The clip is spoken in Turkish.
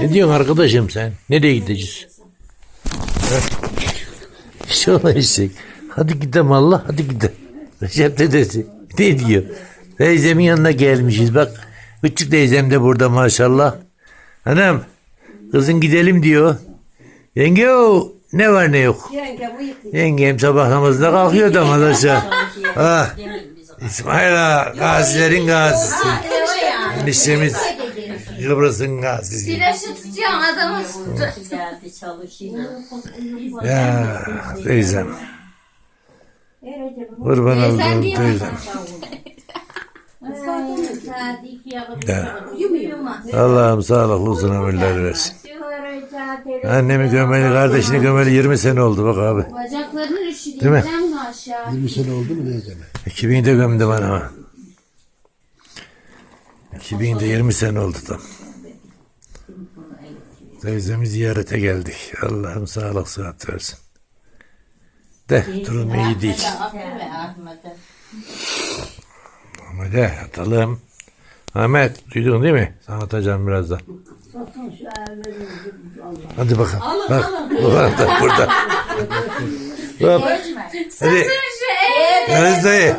Ne diyorsun arkadaşım sen? Nereye gideceğiz? Ha? İnşallah eşek. Hadi gidelim Allah hadi gidelim. Recep dedesi. Ne diyor? Teyzemin yanına gelmişiz bak. Küçük teyzem de burada maşallah. Hanım kızın gidelim diyor. Yenge o ne var ne yok. Yengem sabah namazında kalkıyor da aşağı. Ah, İsmail ağa, gazilerin gazisi. Eniştemiz Kıbrıs'ın gazisi. Güneşi tutuyorsun adamı tutuyorsun. Geldi çalışıyor. Ya teyzem. Kurban oldum teyzem. Allah'ım sağlıklı uzun ömürler versin. Annemi gömeli, kardeşini gömeli 20 sene oldu bak abi. Bacaklarının üşüdüğünden mi aşağı? 20 sene oldu mu diyeceğim. 2000'de gömdüm anamı. 2020 sene oldu tam. Teyzemi ziyarete geldik. Allah'ım sağlık sıhhat versin. De durum iyi değil. Ama de atalım. Ahmet duydun değil mi? Sana atacağım birazdan. Hadi bakalım. Alın, Bak, alın. Bak, da burada. Hop. Hadi. Hadi. Hadi.